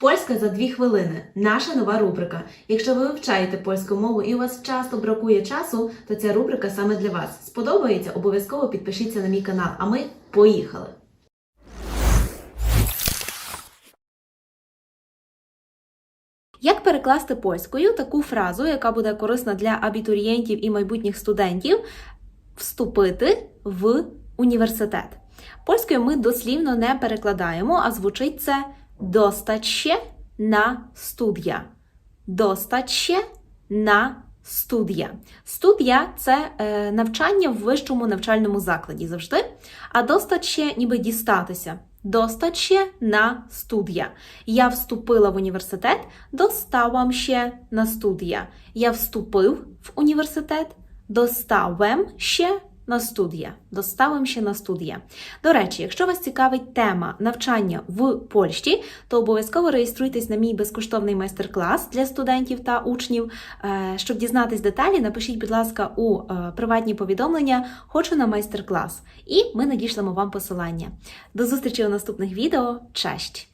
Польська за дві хвилини. Наша нова рубрика. Якщо ви вивчаєте польську мову і у вас часто бракує часу, то ця рубрика саме для вас. Сподобається? Обов'язково підпишіться на мій канал. А ми поїхали! Як перекласти польською таку фразу, яка буде корисна для абітурієнтів і майбутніх студентів, вступити в університет? Польською ми дослівно не перекладаємо, а звучить це достать się студія. Достать się на студія. Студія це е, навчання в вищому навчальному закладі завжди. А достать się ніби дістатися. Достать на студія. Я вступила в університет, достałam się на студія. Я вступив в університет, достałem się на студія. Достałem się на студія. До речі, якщо вас цікавить тема навчання в Польщі, то обов'язково реєструйтесь на мій безкоштовний майстер-клас для студентів та учнів. Е, Щоб дізнатись деталі, напишіть, будь ласка, у е, приватні повідомлення Хочу на майстер-клас, і ми надішлемо вам посилання. До зустрічі у наступних відео. Честь!